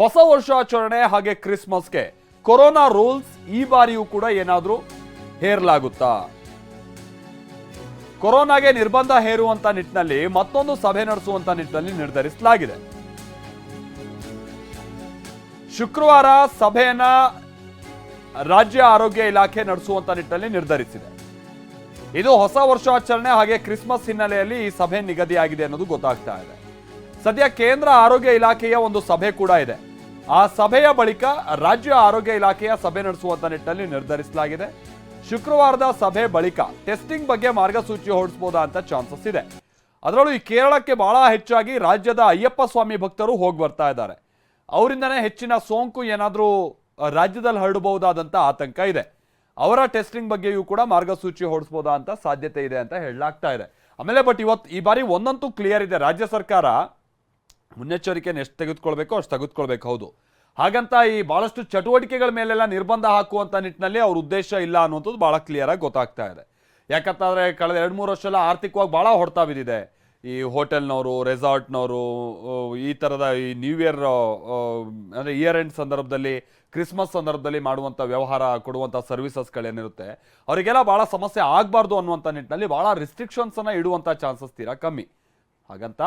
ಹೊಸ ವರ್ಷಾಚರಣೆ ಹಾಗೆ ಕ್ರಿಸ್ಮಸ್ಗೆ. ಕೊರೋನಾ ರೂಲ್ಸ್ ಈ ಬಾರಿಯೂ ಕೂಡ ಏನಾದರೂ ಹೇರಲಾಗುತ್ತಾ? ಕೊರೋನಾಗೆ ನಿರ್ಬಂಧ ಹೇರುವಂತ ನಿಟ್ಟಿನಲ್ಲಿ ಮತ್ತೊಂದು ಸಭೆ ನಡೆಸುವಂತ ನಿಟ್ಟಿನಲ್ಲಿ ನಿರ್ಧರಿಸಲಾಗಿದೆ. ಶುಕ್ರವಾರ ಸಭೆಯನ್ನ ರಾಜ್ಯ ಆರೋಗ್ಯ ಇಲಾಖೆ ನಡೆಸುವಂತ ನಿಟ್ಟಿನಲ್ಲಿ ನಿರ್ಧರಿಸಿದೆ. ಇದು ಹೊಸ ವರ್ಷಾಚರಣೆ ಹಾಗೆ ಕ್ರಿಸ್ಮಸ್ ಹಿನ್ನೆಲೆಯಲ್ಲಿ ಈ ಸಭೆ ನಿಗದಿಯಾಗಿದೆ ಅನ್ನೋದು ಗೊತ್ತಾಗ್ತಾ ಇದೆ. ಸದ್ಯ ಕೇಂದ್ರ ಆರೋಗ್ಯ ಇಲಾಖೆಯ ಒಂದು ಸಭೆ ಕೂಡ ಇದೆ. ಆ ಸಭೆಯ ಬಳಿಕ ರಾಜ್ಯ ಆರೋಗ್ಯ ಇಲಾಖೆಯ ಸಭೆ ನಡೆಸುವಂತ ನಿಟ್ಟಿನಲ್ಲಿ ನಿರ್ಧರಿಸಲಾಗಿದೆ. ಶುಕ್ರವಾರದ ಸಭೆ ಬಳಿಕ ಟೆಸ್ಟಿಂಗ್ ಬಗ್ಗೆ ಮಾರ್ಗಸೂಚಿ ಹೊರಡಿಸಬಹುದಾ ಅಂತ ಚಾನ್ಸಸ್ ಇದೆ. ಅದರಲ್ಲೂ ಈ ಕೇರಳಕ್ಕೆ ಬಹಳ ಹೆಚ್ಚಾಗಿ ರಾಜ್ಯದ ಅಯ್ಯಪ್ಪ ಸ್ವಾಮಿ ಭಕ್ತರು ಹೋಗಿ ಬರ್ತಾ ಇದ್ದಾರೆ. ಅವರಿಂದನೇ ಹೆಚ್ಚಿನ ಸೋಂಕು ಏನಾದರೂ ರಾಜ್ಯದಲ್ಲಿ ಹರಡಬಹುದಾದಂಥ ಆತಂಕ ಇದೆ. ಅವರ ಟೆಸ್ಟಿಂಗ್ ಬಗ್ಗೆಯೂ ಕೂಡ ಮಾರ್ಗಸೂಚಿ ಹೊರಡಿಸಬಹುದಾ ಅಂತ ಸಾಧ್ಯತೆ ಇದೆ ಅಂತ ಹೇಳಲಾಗ್ತಾ ಇದೆ. ಆಮೇಲೆ ಬಟ್ ಇವತ್ತು ಈ ಬಾರಿ ಒಂದಂತೂ ಕ್ಲಿಯರ್ ಇದೆ. ರಾಜ್ಯ ಸರ್ಕಾರ ಮುನ್ನೆಚ್ಚರಿಕೆಯನ್ನು ಎಷ್ಟು ತೆಗೆದುಕೊಳ್ಬೇಕು ಅಷ್ಟು ತೆಗೆದುಕೊಳ್ಬೇಕು, ಹೌದು. ಹಾಗಂತ ಈ ಬಹಳಷ್ಟು ಚಟುವಟಿಕೆಗಳ ಮೇಲೆಲ್ಲ ನಿರ್ಬಂಧ ಹಾಕುವಂಥ ನಿಟ್ಟಿನಲ್ಲಿ ಅವ್ರ ಉದ್ದೇಶ ಇಲ್ಲ ಅನ್ನುವಂಥದ್ದು ಭಾಳ ಕ್ಲಿಯರ್ ಆಗಿ ಗೊತ್ತಾಗ್ತಾ ಇದೆ. ಯಾಕಂತಂದರೆ ಕಳೆದ ಎರಡು, ಮೂರು ವರ್ಷ ಎಲ್ಲ ಆರ್ಥಿಕವಾಗಿ ಭಾಳ ಹೊಡ್ತಾ ಬಿದ್ದಿದೆ. ಈ ಹೋಟೆಲ್ನವರು, ರೆಸಾರ್ಟ್ನವರು ಈ ಥರದ ಈ ನ್ಯೂ ಇಯರ್ ಅಂದರೆ ಇಯರ್ ಎಂಡ್ ಸಂದರ್ಭದಲ್ಲಿ ಕ್ರಿಸ್ಮಸ್ ಸಂದರ್ಭದಲ್ಲಿ ಮಾಡುವಂಥ ವ್ಯವಹಾರ ಕೊಡುವಂಥ ಸರ್ವಿಸಸ್ಗಳೇನಿರುತ್ತೆ ಅವರಿಗೆಲ್ಲ ಭಾಳ ಸಮಸ್ಯೆ ಆಗಬಾರ್ದು ಅನ್ನುವಂಥ ನಿಟ್ಟಿನಲ್ಲಿ ಭಾಳ ರಿಸ್ಟ್ರಿಕ್ಷನ್ಸನ್ನು ಇಡುವಂಥ ಚಾನ್ಸಸ್ ತೀರಾ ಕಮ್ಮಿ. ಹಾಗಂತ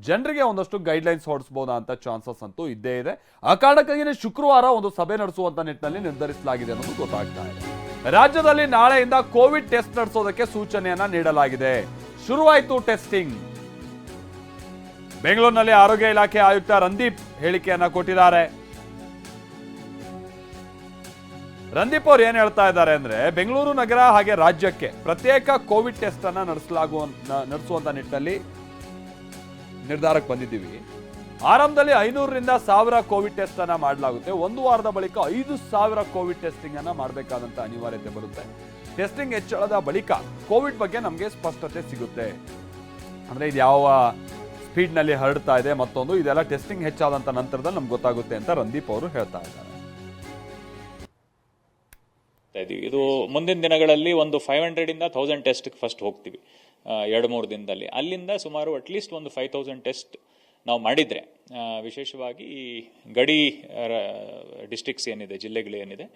ಜನರಿಗೆ ಒಂದಷ್ಟು ಗೈಡ್ಲೈನ್ಸ್ ಹೊರಡಿಸ್ಬೋದಾ ಅಂತ ಚಾನ್ಸಸ್ ಅಂತೂ ಇದ್ದೇ ಇದೆ. ಆ ಕಾರಣಕ್ಕಾಗಿಯೇ ಶುಕ್ರವಾರ ಒಂದು ಸಭೆ ನಡೆಸುವಂತ ನಿಟ್ಟಿನಲ್ಲಿ ನಿರ್ಧರಿಸಲಾಗಿದೆ ಅನ್ನೋದು ಗೊತ್ತಾಗ್ತಾ ಇದೆ. ರಾಜ್ಯದಲ್ಲಿ ನಾಳೆಯಿಂದ ಕೋವಿಡ್ ಟೆಸ್ಟ್ ನಡೆಸೋದಕ್ಕೆ ಸೂಚನೆಯನ್ನ ನೀಡಲಾಗಿದೆ. ಶುರುವಾಯಿತು ಟೆಸ್ಟಿಂಗ್ ಬೆಂಗಳೂರಿನಲ್ಲಿ ಆರೋಗ್ಯ ಇಲಾಖೆ ಆಯುಕ್ತ ರಂದೀಪ್ ಹೇಳಿಕೆಯನ್ನ ಕೊಟ್ಟಿದ್ದಾರೆ. ರಂದೀಪ್ ಅವ್ರು ಏನ್ ಹೇಳ್ತಾ ಇದ್ದಾರೆ ಅಂದ್ರೆ, ಬೆಂಗಳೂರು ನಗರ ಹಾಗೆ ರಾಜ್ಯಕ್ಕೆ ಪ್ರತ್ಯೇಕ ಕೋವಿಡ್ ಟೆಸ್ಟ್ ಅನ್ನ ನಡೆಸಲಾಗುವ ನಡೆಸುವಂತ ನಿಟ್ಟಿನಲ್ಲಿ ನಿರ್ಧಾರಕ್ಕೆ ಬಂದಿದ್ದೀವಿ. ಆರಂಭದಲ್ಲಿ ಐನೂರರಿಂದ ಸಾವಿರ ಕೋವಿಡ್ ಟೆಸ್ಟ್ ಅನ್ನ ಮಾಡಲಾಗುತ್ತೆ. ಒಂದು ವಾರದ ಬಳಿಕ ಐದು ಸಾವಿರ ಕೋವಿಡ್ ಟೆಸ್ಟಿಂಗ್ ಅನ್ನ ಮಾಡಬೇಕಾದಂತ ಅನಿವಾರ್ಯತೆ ಬರುತ್ತೆ. ಟೆಸ್ಟಿಂಗ್ ಹೆಚ್ಚಳದ ಬಳಿಕ ಕೋವಿಡ್ ಬಗ್ಗೆ ನಮಗೆ ಸ್ಪಷ್ಟತೆ ಸಿಗುತ್ತೆ. ಅಂದ್ರೆ ಇದು ಯಾವ ಸ್ಪೀಡ್ನಲ್ಲಿ ಹರಡ್ತಾ ಇದೆ ಮತ್ತೊಂದು, ಇದೆಲ್ಲ ಟೆಸ್ಟಿಂಗ್ ಹೆಚ್ಚಾದಂತ ನಂತರದಲ್ಲಿ ನಮ್ಗೆ ಗೊತ್ತಾಗುತ್ತೆ ಅಂತ ರಂದೀಪ್ ಅವರು ಹೇಳ್ತಾ ಇದ್ದಾರೆ. ಇದೀವಿ ಇದು ಮುಂದಿನ ದಿನಗಳಲ್ಲಿ ಒಂದು ಫೈವ್ ಹಂಡ್ರೆಡ್ ಇಂದ ಟೆಸ್ಟ್ಗೆ ಟೆಸ್ಟ್ ಫಸ್ಟ್ ಹೋಗ್ತೀವಿ. ಎರಡು ಮೂರು ದಿನದಲ್ಲಿ. ಅಲ್ಲಿಂದ ಸುಮಾರು ಅಟ್ಲೀಸ್ಟ್ ಒಂದು ಫೈವ್ ತೌಸಂಡ್ ಟೆಸ್ಟ್ ನಾವು ಮಾಡಿದ್ರೆ ವಿಶೇಷವಾಗಿ ಗಡಿ ಡಿಸ್ಟ್ರಿಕ್ಟ್ಸ್ ಏನಿದೆ, ಜಿಲ್ಲೆಗಳು ಏನಿದೆ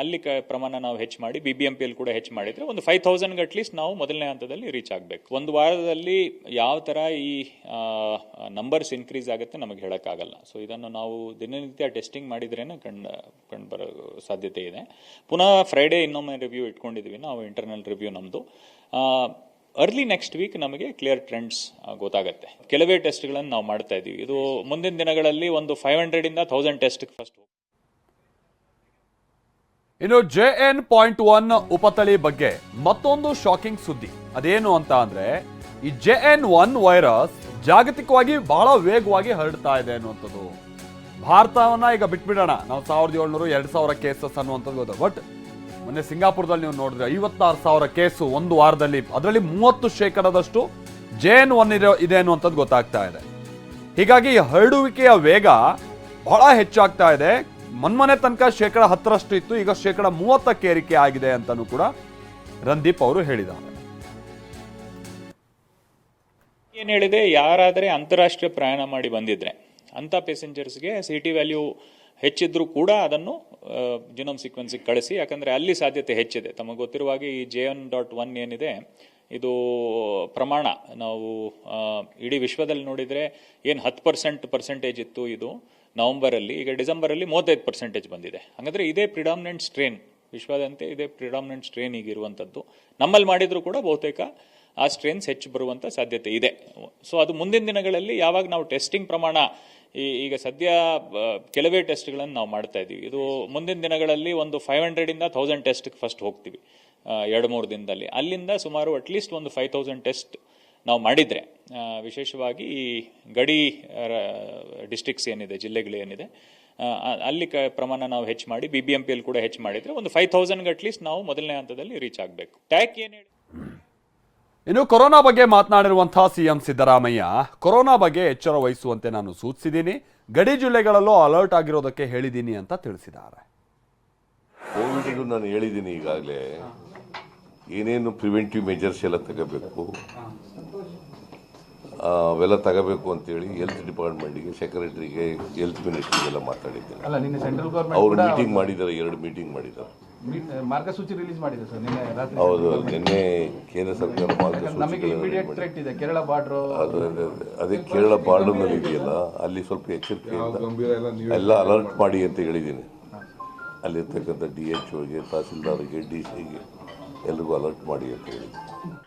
ಅಲ್ಲಿ ಕ ಪ್ರಮಾಣ ನಾವು ಹೆಚ್ಚು ಮಾಡಿ ಬಿ ಬಿ ಎಂ ಪಿಯಲ್ಲಿ ಕೂಡ ಹೆಚ್ಚು ಮಾಡಿದರೆ ಒಂದು ಫೈವ್ ತೌಸಂಡ್ಗೆ ಅಟ್ಲೀಸ್ಟ್ ನಾವು ಮೊದಲನೇ ಹಂತದಲ್ಲಿ ರೀಚ್ ಆಗಬೇಕು. ಒಂದು ವಾರದಲ್ಲಿ ಯಾವ ಥರ ಈ ನಂಬರ್ಸ್ ಇನ್ಕ್ರೀಸ್ ಆಗುತ್ತೆ ನಮಗೆ ಹೇಳೋಕ್ಕಾಗಲ್ಲ. ಸೊ ಇದನ್ನು ನಾವು ದಿನನಿತ್ಯ ಟೆಸ್ಟಿಂಗ್ ಮಾಡಿದ್ರೇ ಕಂಡು ಕಂಡು ಬರೋ ಸಾಧ್ಯತೆ ಇದೆ. ಪುನಃ ಫ್ರೈಡೇ ಇನ್ನೊಮ್ಮೆ ರಿವ್ಯೂ ಇಟ್ಕೊಂಡಿದ್ದೀವಿ ನಾವು ಇಂಟರ್ನಲ್ ರಿವ್ಯೂ ನಮ್ಮದು ಅರ್ಲಿ ನೆಕ್ಸ್ಟ್ ವೀಕ್ ನಮಗೆ ಕ್ಲಿಯರ್ ಟ್ರೆಂಡ್ಸ್ ಗೊತ್ತಾಗುತ್ತೆ. ಕೆಲವೇ ಟೆಸ್ಟ್ಗಳನ್ನು ನಾವು ಮಾಡ್ತಾ ಇದ್ದೀವಿ ಇದು ಮುಂದಿನ ದಿನಗಳಲ್ಲಿ ಒಂದು ಫೈವ್ ಹಂಡ್ರೆಡಿಂದ ತೌಸಂಡ್ ಟೆಸ್ಟ್ ಫಸ್ಟ್ ಇನ್ನು ಜೆ ಎನ್ ಪಾಯಿಂಟ್ ಒನ್ ಉಪತಳಿ ಬಗ್ಗೆ ಮತ್ತೊಂದು ಶಾಕಿಂಗ್ ಸುದ್ದಿ. ಅದೇನು ಅಂತ ಅಂದ್ರೆ, ಈ ಜೆ ಎನ್ ಒನ್ ವೈರಸ್ ಜಾಗತಿಕವಾಗಿ ಬಹಳ ವೇಗವಾಗಿ ಹರಡ್ತಾ ಇದೆ ಅನ್ನುವಂಥದ್ದು. ಭಾರತವನ್ನ ಈಗ ಬಿಟ್ಬಿಡೋಣ. ನಾವು ಸಾವಿರದ ಏಳ್ನೂರು ಎರಡ್ ಸಾವಿರ ಕೇಸಸ್ ಅನ್ನುವಂಥದ್ದು ಗೊತ್ತು. ಬಟ್ ಮೊನ್ನೆ ಸಿಂಗಾಪುರದಲ್ಲಿ ನೀವು ನೋಡಿದ್ರೆ ಐವತ್ತಾರು ಸಾವಿರ ಕೇಸು ಒಂದು ವಾರದಲ್ಲಿ, ಅದರಲ್ಲಿ ಮೂವತ್ತು ಶೇಕಡದಷ್ಟು ಜೆ ಎನ್ ಒನ್ ಇರೋ ಇದೆ ಅನ್ನುವಂಥದ್ದು ಗೊತ್ತಾಗ್ತಾ ಇದೆ. ಹೀಗಾಗಿ ಹರಡುವಿಕೆಯ ವೇಗ ಬಹಳ ಹೆಚ್ಚಾಗ್ತಾ ಇದೆ. ಮೊನ್ಮೊನೆ ತನಕ ಶೇಕಡ ಹತ್ತರಷ್ಟು ಇತ್ತು. ಈಗ ಶೇಕಡ ಮೂವತ್ತಕ್ಕೆ ಏರಿಕೆ ಆಗಿದೆ ಅಂತಲೂ ಕೂಡ ರಂದೀಪ್ ಅವರು ಹೇಳಿದ್ದಾರೆ. ಏನು ಹೇಳಿದೆ ಯಾರಾದರೆ ಅಂತಾರಾಷ್ಟ್ರೀಯ ಪ್ರಯಾಣ ಮಾಡಿ ಬಂದಿದ್ರೆ ಅಂಥ ಪ್ಯಾಸೆಂಜರ್ಸ್ಗೆ ಸಿ ಟಿ ವ್ಯಾಲ್ಯೂ ಹೆಚ್ಚಿದ್ರೂ ಕೂಡ ಅದನ್ನು ಜಿನೋಮ್ ಸೀಕ್ವೆನ್ಸಿಗೆ ಕಳಿಸಿ. ಯಾಕಂದರೆ ಅಲ್ಲಿ ಸಾಧ್ಯತೆ ಹೆಚ್ಚಿದೆ. ತಮಗೆ ಗೊತ್ತಿರುವ ಹಾಗೆ ಈ ಜೆ ಎನ್ ಡಾಟ್ ಒನ್ ಏನಿದೆ, ಇದು ಪ್ರಮಾಣ. ನಾವು ಇಡೀ ವಿಶ್ವದಲ್ಲಿ ನೋಡಿದರೆ ಏನು ಹತ್ತು ಪರ್ಸೆಂಟ್ ಪರ್ಸೆಂಟೇಜ್ ಇತ್ತು ಇದು. ನವಂಬರಲ್ಲಿ, ಈಗ ಡಿಸೆಂಬರಲ್ಲಿ ಮೂವತ್ತೈದು ಪರ್ಸೆಂಟೇಜ್ ಬಂದಿದೆ. ಹಾಗಾದರೆ ಇದೇ ಪ್ರಿಡಾಮಿನೆಂಟ್ ಸ್ಟ್ರೇನ್ ವಿಶ್ವದಂತೆ ಇದೇ ಪ್ರಿಡಾಮಿನೆಂಟ್ ಸ್ಟ್ರೇನ್ ಈಗಿರುವಂಥದ್ದು. ನಮ್ಮಲ್ಲಿ ಮಾಡಿದರೂ ಕೂಡ ಬಹುತೇಕ ಆ ಸ್ಟ್ರೇನ್ಸ್ ಹೆಚ್ಚು ಬರುವಂಥ ಸಾಧ್ಯತೆ ಇದೆ. ಸೊ ಅದು ಮುಂದಿನ ದಿನಗಳಲ್ಲಿ ಯಾವಾಗ ನಾವು ಟೆಸ್ಟಿಂಗ್ ಪ್ರಮಾಣ, ಈ- ಈಗ ಸದ್ಯ ಕೆಲವೇ ಟೆಸ್ಟ್ಗಳನ್ನು ನಾವು ಮಾಡ್ತಾ ಇದ್ದೀವಿ. ಇದು ಮುಂದಿನ ದಿನಗಳಲ್ಲಿ ಒಂದು ಫೈವ್ ಹಂಡ್ರೆಡಿಂದ ತೌಸಂಡ್ ಟೆಸ್ಟ್ಗೆ ಫಸ್ಟ್ ಹೋಗ್ತೀವಿ ಎರಡು ಮೂರು ದಿನದಲ್ಲಿ. ಅಲ್ಲಿಂದ ಸುಮಾರು ಅಟ್ಲೀಸ್ಟ್ ಒಂದು ಫೈವ್ ತೌಸಂಡ್ ಟೆಸ್ಟ್ ನಾವು ಮಾಡಿದರೆ ವಿಶೇಷವಾಗಿ ಈ ಗಡಿ ಡಿಸ್ಟ್ರಿಕ್ಸ್ ಏನಿದೆ ಜಿಲ್ಲೆಗಳು ಏನಿದೆ ಆ, ಆ- ಅಲ್ಲಿ ಕ ಪ್ರಮಾಣ ನಾವು ಹೆಚ್ಚು ಮಾಡಿ ಬಿ ಬಿ ಎಂ ಪಿಯಲ್ಲಿ ಕೂಡ ಹೆಚ್ಚು ಮಾಡಿದರೆ ಒಂದು ಫೈವ್ ತೌಸಂಡ್ಗೆ ಅಟ್ಲೀಸ್ಟ್ ನಾವು ಮೊದಲನೇ ಹಂತದಲ್ಲಿ ರೀಚ್ ಆಗಬೇಕು. ಟ್ಯಾಕ್ ಏನು ಹೇಳಿ? ಇನ್ನು ಕೊರೋನಾ ಬಗ್ಗೆ ಮಾತನಾಡಿರುವಂತಹ ಸಿಎಂ ಸಿದ್ದರಾಮಯ್ಯ ಕೊರೋನಾ ಬಗ್ಗೆ ಎಚ್ಚರ ವಹಿಸುವಂತೆ ನಾನು ಸೂಚಿಸಿದ್ದೀನಿ ಗಡಿ ಜಿಲ್ಲೆಗಳಲ್ಲೂ ಅಲರ್ಟ್ ಆಗಿರೋದಕ್ಕೆ ಹೇಳಿದ್ದೀನಿ ಅಂತ ತಿಳಿಸಿದ್ದಾರೆ. ಕೋವಿಡ್ ನಾನು ಹೇಳಿದ್ದೀನಿ ಈಗಾಗಲೇ ಏನೇನು ಪ್ರಿವೆಂಟಿವ್ ಮೆಜರ್ಸ್ ಎಲ್ಲ ತಗೋಬೇಕು ಅವೆಲ್ಲ ತಗೋಬೇಕು ಅಂತೇಳಿ ಹೆಲ್ತ್ ಡಿಪಾರ್ಟ್ಮೆಂಟ್ಗೆ ಸೆಕ್ರೆಟರಿಗೆ ಹೆಲ್ತ್ ಮಿನಿಸ್ಟ್ರಿಗೆಲ್ಲ ಮಾತಾಡಿದ್ದೇನೆ. ಅಲ್ಲ ನಿನ್ನೆ ಸೆಂಟ್ರಲ್ ಗೌರ್ಮೆಂಟ್ ಅವರು ಮೀಟಿಂಗ್ ಮಾಡಿದ್ದಾರೆ ಎರಡು ಮೀಟಿಂಗ್ ಮಾಡಿದ್ದಾರೆ. ಮಾರ್ಗಸೂಚಿ ರಿಲೀಸ್ ಮಾಡಿದೆ ಸರ್ ನಿನ್ನೆ ರಾತ್ರಿ ಹೌದು ನಿನ್ನೆ ಕೇಂದ್ರ ಸರ್ಕಾರ ನಮಗೆ ಮಾರ್ಗಸೂಚಿಗಳನ್ನು ಇಮಿಡಿಯೇಟ್ ಥ್ರೆಟ್ ಇದೆ ಕೇರಳ ಬಾರ್ಡ್ರು ಅದು ಅದೇ- ಕೇರಳ ಕೇರಳ ಬಾರ್ಡರ್ನಲ್ಲಿ ಇದೆಯಲ್ಲ ಅಲ್ಲಿ ಸ್ವಲ್ಪ ಎಚ್ಚರಿಕೆಯಿಂದ ಎಲ್ಲ ಅಲರ್ಟ್ ಮಾಡಿ ಅಂತ ಹೇಳಿದ್ದೀನಿ. ಅಲ್ಲಿರ್ತಕ್ಕಂಥ ಡಿ ಎಚ್ ಓಗೆ ತಹಸೀಲ್ದಾರ್ಗೆ ಡಿ ಸಿಗೆ ಎಲ್ರಿಗೂ ಅಲರ್ಟ್ ಮಾಡಿ ಅಂತ ಹೇಳಿದ್ದೀನಿ.